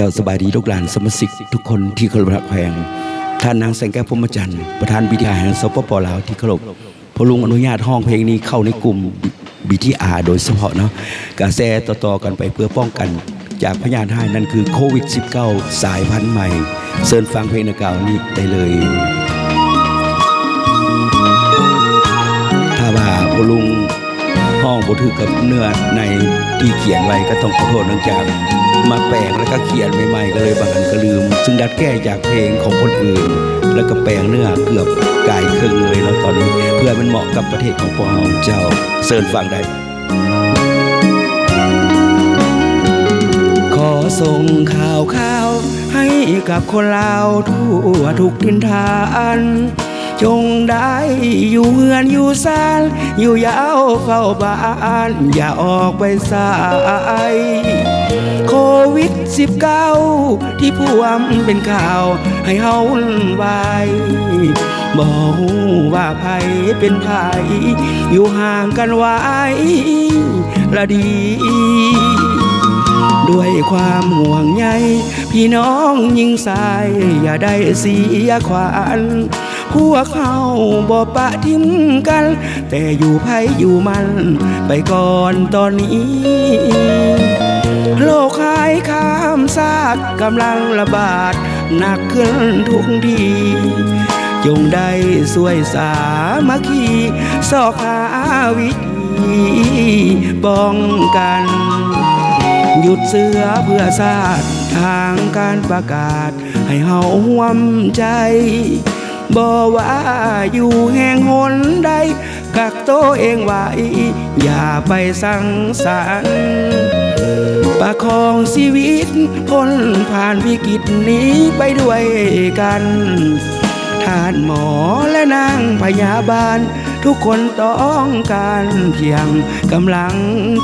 จ้าสบายดีลูกหลานสมาชิกทุกคนที่เคารพรักแพงท่านนางแสงแก้วพรมจันทร์ประธานบิดาแห่งสปปลาวที่เคารพพอลุงอนุญาตห้องเพลงนี้เข้าในกลุ่มบีทีอาโดยเฉพาะเนาะกระแสต่อๆกันไปเพื่อป้องกัน จากพยานให้นั่นคือโควิด -19 สายพันธุ์ใหม่เชิญฟังเพลงดังกล่าวนี้ได้เลย ถ้าว่าพอลุง องบ่ถือกับเนื้อในที่เขียนไว้ก็ต้องขอโทษเนื่องจากมาแปลงแล้วก็เขียนใหม่ๆก็เลยบางอันก็ลืม ซึ่งดัดแก้จากเพลงของคนอื่น แล้วก็แปลงเนื้อเกือบกายครึ่งเลยแล้วตอนนี้เพื่อมันเหมาะกับประเทศของพวกเราเจ้าเชิญฟังได้ขอส่งข่าวข่าวให้กับคนลาวทั่วทุกทินทาน จงได้อยู่เฮือนอยู่ซานอยู่ยาวเฝ้าบ้าน อย่าออกไปสายโควิด19ที่พ่วมเป็นข่าว ให้เฮาวุ่นวายบอกว่าภัยเป็นภัยอยู่ห่างกันไว้ละดีด้วยความห่วงใยพี่น้องยิ่งสาย อย่าได้เสียขวัญ พวกเขาบ่ปะทิมกัน แต่อยู่ไผอยู่มัน ไปก่อนตอนนี้ โลกหายข้ามซากกำลังระบาดหนักขึ้นทุกทีจงได้สวยสามัคคีสอกหาวิธีป้องกัน หยุดเสือเพื่อชาติทางการประกาศ ให้เฮาห่วมใจ บ่ว่าอยู่แห่งหนใด กักตัวเองไว้ อย่าไปสังสรรค์ประคองชีวิตพ้นผ่านวิกฤตนี้ไปด้วยกัน ท่านหมอและนางพยาบาล ทุกคนต้องการเพียงกำลัง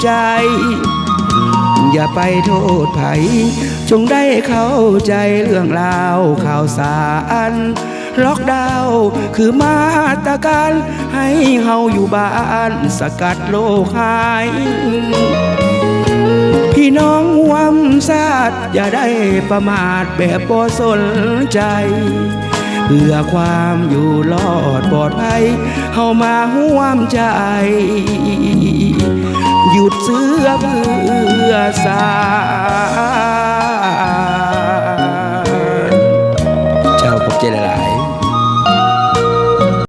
ใจ อย่าไปโทษไผจงได้เข้าใจเรื่องราวข่าวสาร ล็อกดาวน์คือมาตรการให้เฮาอยู่บ้านสกัดโลกหาย พี่น้องหวมซาดอย่าได้ประมาทแบบบ่สนใจ เพื่อความอยู่รอดปลอดภัยเฮามาห่วมใจ หยุดเสือเพื่อสา